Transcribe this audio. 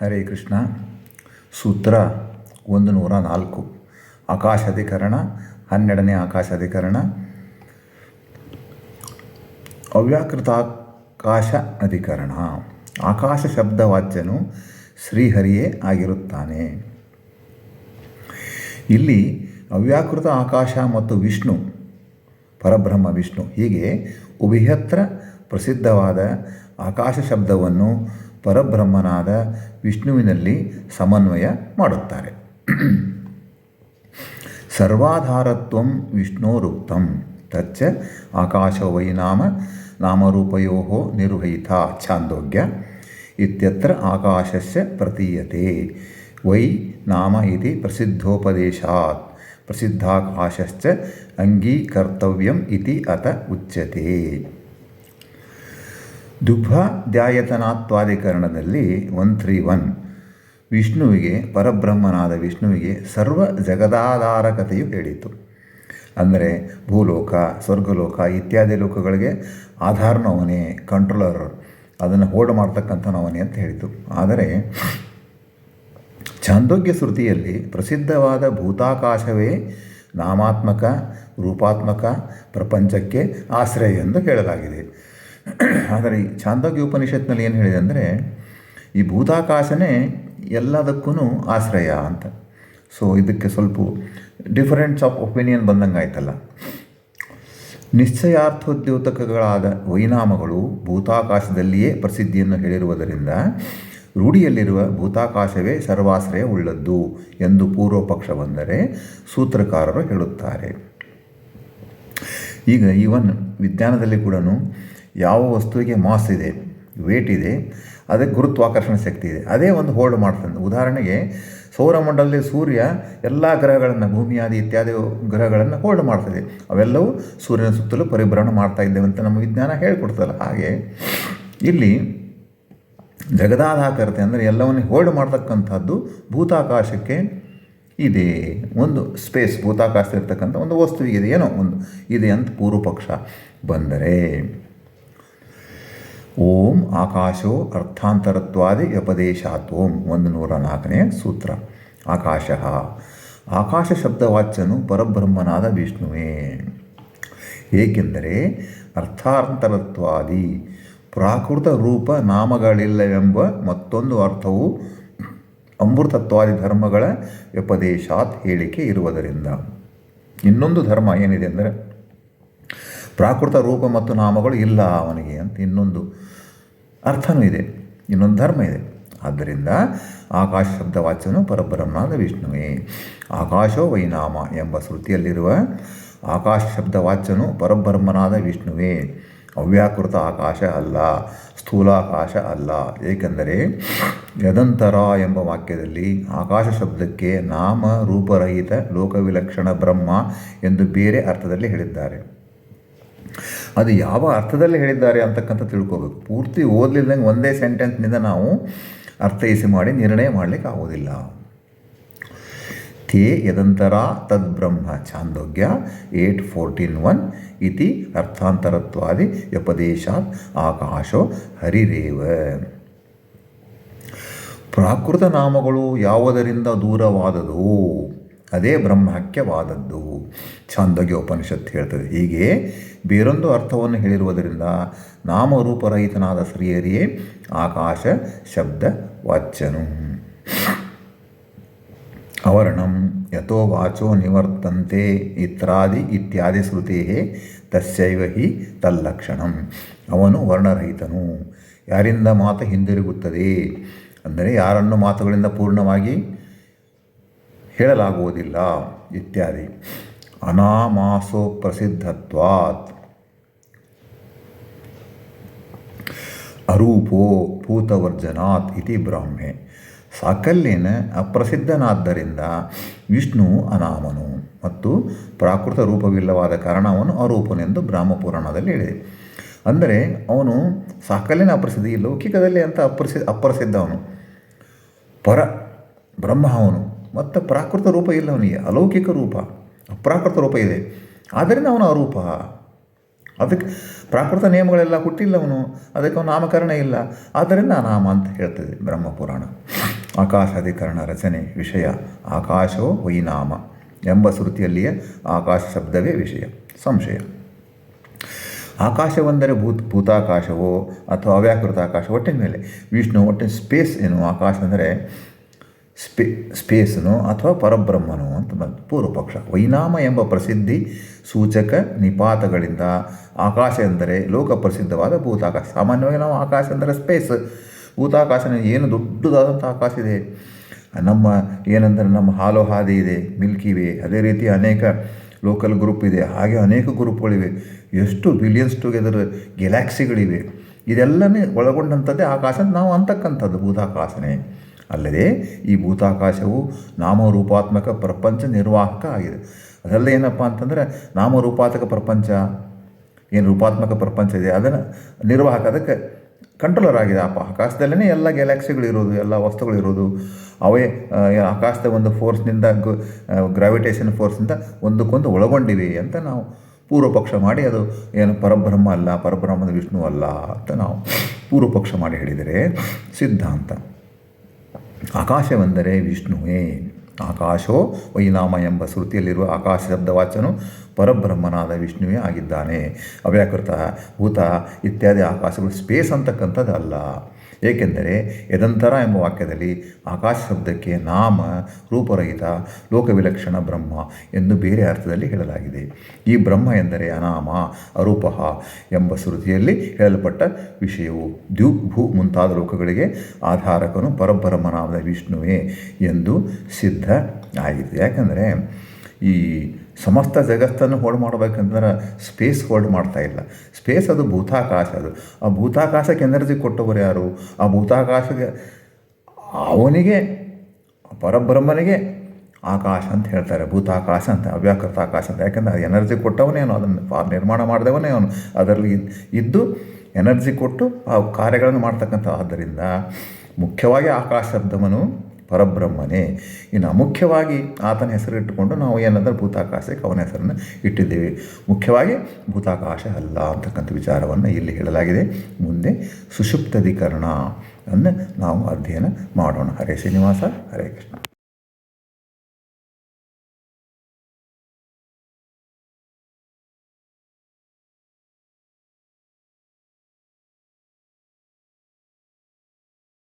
ಹರೇ ಕೃಷ್ಣ. ಸೂತ್ರ ಒಂದು ನೂರ ನಾಲ್ಕು ಆಕಾಶಾಧಿಕರಣ ಹನ್ನೆರಡನೇ ಆಕಾಶಾಧಿಕರಣ ಅವ್ಯಾಕೃತಾಕಾಶ ಅಧಿಕರಣ. ಆಕಾಶ ಶಬ್ದವಾಚ್ಯನು ಶ್ರೀಹರಿಯೇ ಆಗಿರುತ್ತಾನೆ. ಇಲ್ಲಿ ಅವ್ಯಾಕೃತ ಆಕಾಶ ಮತ್ತು ವಿಷ್ಣು, ಪರಬ್ರಹ್ಮ ವಿಷ್ಣು ಹೀಗೆ ಉಭಯತ್ರ ಪ್ರಸಿದ್ಧವಾದ ಆಕಾಶ ಶಬ್ದವನ್ನು ಪರಬ್ರಹ್ಮನಾದ ವಿಷ್ಣುವಿನಲ್ಲಿ ಸಮನ್ವಯ ಮಾಡುತ್ತಾರೆ. ಸರ್ವಾಧಾರತ್ವಂ ವಿಷ್ಣೋರುಕ್ತಂ ತಚ್ಚ ಆಕಾಶ ವೈ ನಾಮ ನಾಮರೂಪಯೋ ನಿರ್ವಹಿತ ಛಾಂದೋಗ್ಯ ಇತ್ಯತ್ರ ಆಕಾಶಸ್ಯ ಪ್ರತೀಯತೆ ವೈ ನಾಮ ಇತಿ ಪ್ರಸಿದ್ಧೋಪದೇಶಾತ್ ಪ್ರಸಿದ್ಧಾಕಾಶಶ್ಚ ಅಂಗೀಕರ್ತವ್ಯಂ ಇತಿ ಅತ ಉಚ್ಯತೆ. ದುಗ್ಧಾಧ್ಯಾಯತನಾತ್ವಾಧಿಕರಣದಲ್ಲಿ ಒನ್ ತ್ರೀ ಒನ್ ವಿಷ್ಣುವಿಗೆ, ಪರಬ್ರಹ್ಮನಾದ ವಿಷ್ಣುವಿಗೆ ಸರ್ವ ಜಗದಾಧಾರಕತೆಯು ಹೇಳಿತು. ಅಂದರೆ ಭೂಲೋಕ, ಸ್ವರ್ಗಲೋಕ ಇತ್ಯಾದಿ ಲೋಕಗಳಿಗೆ ಆಧಾರನವನೇ ಕಂಟ್ರೋಲರ್ ಅದನ್ನು ಹೋಲ್ಡ್ ಮಾಡ್ತಕ್ಕಂಥನವನೇ ಅಂತ ಹೇಳಿತು. ಆದರೆ ಛಾಂದೋಗ್ಯ ಶ್ರುತಿಯಲ್ಲಿ ಪ್ರಸಿದ್ಧವಾದ ಭೂತಾಕಾಶವೇ ನಾಮಾತ್ಮಕ, ರೂಪಾತ್ಮಕ, ಪ್ರಪಂಚಕ್ಕೆ ಆಶ್ರಯ ಎಂದು ಹೇಳಲಾಗಿದೆ ಆದರೆ ಈ ಛಾಂದೋಗ್ಯ ಉಪನಿಷತ್ನಲ್ಲಿ ಏನು ಹೇಳಿದೆ ಅಂದರೆ, ಈ ಭೂತಾಕಾಶನೇ ಎಲ್ಲದಕ್ಕೂ ಆಶ್ರಯ ಅಂತ. ಸೊ ಇದಕ್ಕೆ ಸ್ವಲ್ಪ ಡಿಫರೆನ್ಸ್ ಆಫ್ ಒಪಿನಿಯನ್ ಬಂದಂಗೆ ಆಯ್ತಲ್ಲ. ನಿಶ್ಚಯಾರ್ಥೋದ್ಯೋತಕಗಳಾದ ವೈನಾಮಗಳು ಭೂತಾಕಾಶದಲ್ಲಿಯೇ ಪ್ರಸಿದ್ಧಿಯನ್ನು ಹೇಳಿರುವುದರಿಂದ, ರೂಢಿಯಲ್ಲಿರುವ ಭೂತಾಕಾಶವೇ ಸರ್ವಾಶ್ರಯ ಉಳ್ಳದ್ದು ಎಂದು ಪೂರ್ವ ಪಕ್ಷ ಬಂದರೆ ಸೂತ್ರಕಾರರು ಹೇಳುತ್ತಾರೆ. ಈಗ ಈವನ್ ವಿಜ್ಞಾನದಲ್ಲಿ ಕೂಡ ಯಾವ ವಸ್ತುವಿಗೆ ಮಾಸ್ ಇದೆ ವೇಟ್ ಇದೆ, ಅದಕ್ಕೆ ಗುರುತ್ವಾಕರ್ಷಣ ಶಕ್ತಿ ಇದೆ. ಅದೇ ಒಂದು ಹೋಲ್ಡ್ ಮಾಡ್ತದೆ ಉದಾಹರಣೆಗೆ, ಸೌರಮಂಡಲದಲ್ಲಿ ಸೂರ್ಯ ಎಲ್ಲ ಗ್ರಹಗಳನ್ನು, ಭೂಮಿಯಾದಿ ಇತ್ಯಾದಿ ಗ್ರಹಗಳನ್ನು ಹೋಲ್ಡ್ ಮಾಡ್ತದೆ. ಅವೆಲ್ಲವೂ ಸೂರ್ಯನ ಸುತ್ತಲೂ ಪರಿಭ್ರಮಣ ಮಾಡ್ತಾ ಇದ್ದೇವೆ ಅಂತ ನಮ್ಮ ವಿಜ್ಞಾನ ಹೇಳ್ಕೊಡ್ತಲ್ಲ ಹಾಗೆ ಇಲ್ಲಿ ಜಗದಾಧಾಕರತೆ ಅಂದರೆ ಎಲ್ಲವನ್ನು ಹೋಲ್ಡ್ ಮಾಡ್ತಕ್ಕಂಥದ್ದು ಭೂತಾಕಾಶಕ್ಕೆ ಇದೆ. ಒಂದು ಸ್ಪೇಸ್ ಭೂತಾಕಾಶದಲ್ಲಿರ್ತಕ್ಕಂಥ ಒಂದು ವಸ್ತುವಿಗಿದೆ ಏನೋ ಒಂದು ಇದೆ ಅಂತ ಪೂರ್ವಪಕ್ಷ ಬಂದರೆ. ಓಂ ಆಕಾಶೋ ಅರ್ಥಾಂತರತ್ವಾದಿ ವ್ಯಪದೇಶಾತ್ ಓಂ ಒಂದು ನೂರ ನಾಲ್ಕನೇ ಸೂತ್ರ. ಆಕಾಶ. ಆಕಾಶ ಶಬ್ದವಾಚ್ಯನು ಪರಬ್ರಹ್ಮನಾದ ವಿಷ್ಣುವೇ. ಏಕೆಂದರೆ ಅರ್ಥಾಂತರತ್ವಾದಿ ಪ್ರಾಕೃತ ರೂಪ ನಾಮಗಳಿಲ್ಲವೆಂಬ ಮತ್ತೊಂದು ಅರ್ಥವು ಅಮೃತತ್ವಾದಿ ಧರ್ಮಗಳ ವ್ಯಪದೇಶಾತ್ ಹೇಳಿಕೆ ಇರುವುದರಿಂದ. ಇನ್ನೊಂದು ಧರ್ಮ ಏನಿದೆ ಅಂದರೆ ಪ್ರಾಕೃತ ರೂಪ ಮತ್ತು ನಾಮಗಳು ಇಲ್ಲ ಅವನಿಗೆ ಅಂತ ಇನ್ನೊಂದು ಅರ್ಥನೂ ಇದೆ. ಇನ್ನೊಂದು ಧರ್ಮ ಇದೆ. ಆದ್ದರಿಂದ ಆಕಾಶ ಶಬ್ದವಾಚ್ಯನು ಪರಬ್ರಹ್ಮನಾದ ವಿಷ್ಣುವೇ. ಆಕಾಶೋ ವೈನಾಮ ಎಂಬ ಶ್ರುತಿಯಲ್ಲಿರುವ ಆಕಾಶ ಶಬ್ದವಾಚ್ಯನು ಪರಬ್ರಹ್ಮನಾದ ವಿಷ್ಣುವೇ. ಅವ್ಯಾಕೃತ ಆಕಾಶ ಅಲ್ಲ, ಸ್ಥೂಲಾಕಾಶ ಅಲ್ಲ. ಏಕೆಂದರೆ ಯದಂತರ ಎಂಬ ವಾಕ್ಯದಲ್ಲಿ ಆಕಾಶ ಶಬ್ದಕ್ಕೆ ನಾಮ ರೂಪರಹಿತ ಲೋಕವಿಲಕ್ಷಣ ಬ್ರಹ್ಮ ಎಂದು ಬೇರೆ ಅರ್ಥದಲ್ಲಿ ಹೇಳಿದ್ದಾರೆ. ಅದು ಯಾವ ಅರ್ಥದಲ್ಲಿ ಹೇಳಿದ್ದಾರೆ ಅಂತಕ್ಕಂಥ ತಿಳ್ಕೋಬೇಕು. ಪೂರ್ತಿ ಓದಲಿಲ್ಲದಂಗೆ ಒಂದೇ ಸೆಂಟೆನ್ಸ್ನಿಂದ ನಾವು ಅರ್ಥೈಸಿ ಮಾಡಿ, ನಿರ್ಣಯ ಮಾಡಲಿಕ್ಕೆ ಆಗೋದಿಲ್ಲ. ತೇ ಯದಂತರ ತದ್ಬ್ರಹ್ಮ ಛಾಂದೋಗ್ಯ ಏಟ್ ಫೋರ್ಟೀನ್ ಒನ್ ಇತಿ ಅರ್ಥಾಂತರತ್ವಾದಿ ವ್ಯಪದೇಶಾತ್ ಆಕಾಶೋ ಹರಿರೇವ. ಪ್ರಾಕೃತ ನಾಮಗಳು ಯಾವುದರಿಂದ ದೂರವಾದದು ಅದೇ ಬ್ರಹ್ಮಕ್ಯವಾದದ್ದು ಛಾಂದೋಗ್ಯ ಉಪನಿಷತ್ತು ಹೇಳ್ತದೆ. ಹೀಗೆ ಬೇರೊಂದು ಅರ್ಥವನ್ನು ಹೇಳಿರುವುದರಿಂದ ನಾಮರೂಪರಹಿತನಾದ ಶ್ರೀಯರಿಯೇ ಆಕಾಶ ಶಬ್ದ ವಾಚ್ಯನು. ಅವರ್ಣಂ ಯಥೋ ವಾಚೋ ನಿವರ್ತಂತೆ ಇತ್ರಾದಿ ಇತ್ಯಾದಿ ಶ್ರುತೇ ತಸ್ಯೈವ ಹಿ ತಲ್ಲಕ್ಷಣಂ. ಅವನು ವರ್ಣರಹಿತನು. ಯಾರಿಂದ ಮಾತು ಹಿಂದಿರುಗುತ್ತದೆ? ಅಂದರೆ ಯಾರನ್ನು ಮಾತುಗಳಿಂದ ಪೂರ್ಣವಾಗಿ ಹೇಳಲಾಗುವುದಿಲ್ಲ ಇತ್ಯಾದಿ. ಅನಾಮಾಸೋ ಪ್ರಸಿದ್ಧತ್ವಾತ್. ಅರೂಪೋ ಭೂತವರ್ಜನಾತ್ ಇತಿ ಬ್ರಾಹ್ಮೆ. ಸಾಕಲ್ಯನ ಅಪ್ರಸಿದ್ಧನಾದ್ದರಿಂದ ವಿಷ್ಣು ಅನಾಮನು ಮತ್ತು ಪ್ರಾಕೃತ ರೂಪವಿಲ್ಲವಾದ ಕಾರಣ ಅವನು ಅರೂಪನೆಂದು ಬ್ರಾಹ್ಮಪುರಾಣದಲ್ಲಿ ಹೇಳಿದೆ. ಅಂದರೆ ಅವನು ಸಾಕಲ್ಯನ ಅಪ್ರಸಿದ್ಧಿ, ಲೌಕಿಕದಲ್ಲಿ ಅಂತ ಅಪ್ರಸಿ, ಅಪ್ರಸಿದ್ಧ ಅವನು. ಪರ ಬ್ರಹ್ಮ ಅವನು. ಮತ್ತು ಪ್ರಾಕೃತ ರೂಪ ಇಲ್ಲ ಅವನಿಗೆ, ಅಲೌಕಿಕ ರೂಪ, ಅಪ್ರಾಕೃತ ರೂಪ ಇದೆ. ಆದ್ದರಿಂದ ಅವನು ಅರೂಪ. ಅದಕ್ಕೆ ಪ್ರಾಕೃತ ನಿಯಮಗಳೆಲ್ಲ ಹುಟ್ಟಿಲ್ಲ ಅವನು, ಅದಕ್ಕೆ ಅವನು ನಾಮಕರಣ ಇಲ್ಲ. ಆದ್ದರಿಂದ ನಾಮ ಅಂತ ಹೇಳ್ತದೆ ಬ್ರಹ್ಮಪುರಾಣ. ಆಕಾಶಾಧಿಕರಣ ರಚನೆ ವಿಷಯ, ಆಕಾಶೋ ವೈನಾಮ ಎಂಬ ಶ್ರುತಿಯಲ್ಲಿಯೇ ಆಕಾಶ ಶಬ್ದವೇ ವಿಷಯ, ಸಂಶಯ. ಆಕಾಶವೆಂದರೆ ಭೂತ್, ಭೂತಾಕಾಶವೋ ಅಥವಾ ಅವ್ಯಾಕೃತ ಆಕಾಶ ಒಟ್ಟಿನ ಮೇಲೆ ವಿಷ್ಣು, ಒಟ್ಟಿನ ಸ್ಪೇಸ್ ಏನು ಆಕಾಶ ಅಂದರೆ ಸ್ಪೇ, ಸ್ಪೇಸನು ಅಥವಾ ಪರಬ್ರಹ್ಮನು ಅಂತ ಬಂತು. ಪೂರ್ವಪಕ್ಷ. ವೈನಾಮ ಎಂಬ ಪ್ರಸಿದ್ಧಿ ಸೂಚಕ ನಿಪಾತಗಳಿಂದ ಆಕಾಶ ಎಂದರೆ ಲೋಕ ಪ್ರಸಿದ್ಧವಾದ ಭೂತಾಕಾಶ. ಸಾಮಾನ್ಯವಾಗಿ ನಾವು ಆಕಾಶ ಅಂದರೆ ಸ್ಪೇಸ್. ಭೂತಾಕಾಶನ ಏನು ದೊಡ್ಡದಾದಂಥ ಆಕಾಶ ಇದೆ? ನಮ್ಮ ಏನಂದರೆ ನಮ್ಮ ಹಾಲು ಹಾದಿ ಇದೆ, ಮಿಲ್ಕಿ ವೇ. ಅದೇ ರೀತಿ ಅನೇಕ ಲೋಕಲ್ ಗ್ರೂಪ್ ಇದೆ. ಹಾಗೆ ಅನೇಕ ಗ್ರೂಪ್ಗಳಿವೆ. ಎಷ್ಟು ಬಿಲಿಯನ್ಸ್ ಟುಗೆದರ್ ಗೆಲ್ಯಾಕ್ಸಿಗಳಿವೆ ಇದೆಲ್ಲನೇ ಒಳಗೊಂಡಂಥದ್ದೇ ಆಕಾಶ ನಾವು ಅಂತಕ್ಕಂಥದ್ದು ಭೂತಾಕಾಶನೇ. ಅಲ್ಲದೆ ಈ ಭೂತಾಕಾಶವು ನಾಮರೂಪಾತ್ಮಕ ಪ್ರಪಂಚ ನಿರ್ವಾಹಕ ಆಗಿದೆ. ಅದರಲ್ಲೇ ಏನಪ್ಪ ಅಂತಂದರೆ ನಾಮರೂಪಾತ್ಮಕ ಪ್ರಪಂಚ, ಏನು ರೂಪಾತ್ಮಕ ಪ್ರಪಂಚ ಇದೆ, ಅದನ್ನು ನಿರ್ವಾಹಕ, ಅದಕ್ಕೆ ಕಂಟ್ರೋಲರ್ ಆಗಿದೆ ಆ ಆಕಾಶದಲ್ಲೇ ಎಲ್ಲ ಗ್ಯಾಲಕ್ಸಿಗಳಿರೋದು ಎಲ್ಲ ವಸ್ತುಗಳು ಇರೋದು. ಅವೇ ಆಕಾಶದ ಒಂದು ಫೋರ್ಸ್ನಿಂದ ಗ್ರಾವಿಟೇಷನ್ ಫೋರ್ಸ್ನಿಂದ ಒಂದಕ್ಕೊಂದು ಒಳಗೊಂಡಿವೆ ಅಂತ ನಾವು ಪೂರ್ವಪಕ್ಷ ಮಾಡಿ ಅದು ಏನು ಪರಬ್ರಹ್ಮ ಅಲ್ಲ, ಪರಬ್ರಹ್ಮದ ವಿಷ್ಣು ಅಲ್ಲ ಅಂತ ನಾವು ಪೂರ್ವಪಕ್ಷ ಮಾಡಿ ಹೇಳಿದರೆ ಸಿದ್ಧಾಂತ. ಆಕಾಶವೆಂದರೆ ವಿಷ್ಣುವೇ. ಆಕಾಶೋ ವೈನಾಮ ಎಂಬ ಶ್ರುತಿಯಲ್ಲಿರುವ ಆಕಾಶ ಶಬ್ದವಾಚನು ಪರಬ್ರಹ್ಮನಾದ ವಿಷ್ಣುವೇ ಆಗಿದ್ದಾನೆ. ಅವ್ಯಾಕೃತ ಭೂತ ಇತ್ಯಾದಿ ಆಕಾಶಗಳು ಸ್ಪೇಸ್ ಅಂತಕ್ಕಂಥದ್ದು ಅಲ್ಲ ಏಕೆಂದರೆ ಯದಂತರ ಎಂಬ ವಾಕ್ಯದಲ್ಲಿ ಆಕಾಶ ಶಬ್ದಕ್ಕೆ ನಾಮ, ರೂಪರಹಿತ, ಲೋಕವಿಲಕ್ಷಣ ಬ್ರಹ್ಮ ಎಂದು ಬೇರೆ ಅರ್ಥದಲ್ಲಿ ಹೇಳಲಾಗಿದೆ. ಈ ಬ್ರಹ್ಮ ಎಂದರೆ ಅನಾಮ, ಅರೂಪಃ ಎಂಬ ಶ್ರುತಿಯಲ್ಲಿ ಹೇಳಲ್ಪಟ್ಟ ವಿಷಯವು. ದ್ಯು, ಭೂ ಮುಂತಾದ ಲೋಕಗಳಿಗೆ ಆಧಾರಕನು ಪರಬ್ರಹ್ಮನಾದ ವಿಷ್ಣುವೇ ಎಂದು ಸಿದ್ಧ ಆಗಿದೆ. ಯಾಕಂದರೆ ಈ ಸಮಸ್ತ ಜಗತ್ತನ್ನು ಹೋಲ್ಡ್ ಮಾಡಬೇಕಂದ್ರೆ ಸ್ಪೇಸ್ ಹೋಲ್ಡ್ ಮಾಡ್ತಾ ಇಲ್ಲ. ಸ್ಪೇಸ್ ಅದು ಭೂತಾಕಾಶ ಅದು. ಆ ಭೂತಾಕಾಶಕ್ಕೆ ಎನರ್ಜಿ ಕೊಟ್ಟವರು ಯಾರು? ಆ ಭೂತಾಕಾಶಕ್ಕೆ ಅವನಿಗೆ, ಪರಬ್ರಹ್ಮನಿಗೆ ಆಕಾಶ ಅಂತ ಹೇಳ್ತಾರೆ. ಭೂತಾಕಾಶ ಅಂತ ಅವ್ಯಾಕೃತ ಆಕಾಶ ಅಂತ. ಯಾಕಂದರೆ ಅದು ಎನರ್ಜಿ ಕೊಟ್ಟವನೇ ಅವನು, ಅದನ್ನು ನಿರ್ಮಾಣ ಮಾಡಿದವನೇ ಅವನು. ಅದರಲ್ಲಿ ಇದ್ದು ಎನರ್ಜಿ ಕೊಟ್ಟು ಆ ಕಾರ್ಯಗಳನ್ನು ಮಾಡ್ತಕ್ಕಂಥ ಆದ್ದರಿಂದ ಮುಖ್ಯವಾಗಿ ಆಕಾಶ ಶಬ್ದವನು ಪರಬ್ರಹ್ಮನೇ. ಇನ್ನು ಮುಖ್ಯವಾಗಿ ಆತನ ಹೆಸರು ಇಟ್ಟುಕೊಂಡು ನಾವು ಏನಂದ್ರೆ ಭೂತಾಕಾಶಕ್ಕೆ ಅವನ ಹೆಸರನ್ನು ಇಟ್ಟಿದ್ದೇವೆ. ಮುಖ್ಯವಾಗಿ ಭೂತಾಕಾಶ ಅಲ್ಲ ಅಂತಕ್ಕಂಥ ವಿಚಾರವನ್ನು ಇಲ್ಲಿ ಹೇಳಲಾಗಿದೆ. ಮುಂದೆ ಸುಷುಪ್ತಧಿಕರಣ ಅನ್ನು ನಾವು ಅಧ್ಯಯನ ಮಾಡೋಣ. ಹರೇ ಶ್ರೀನಿವಾಸ, ಹರೇ ಕೃಷ್ಣ.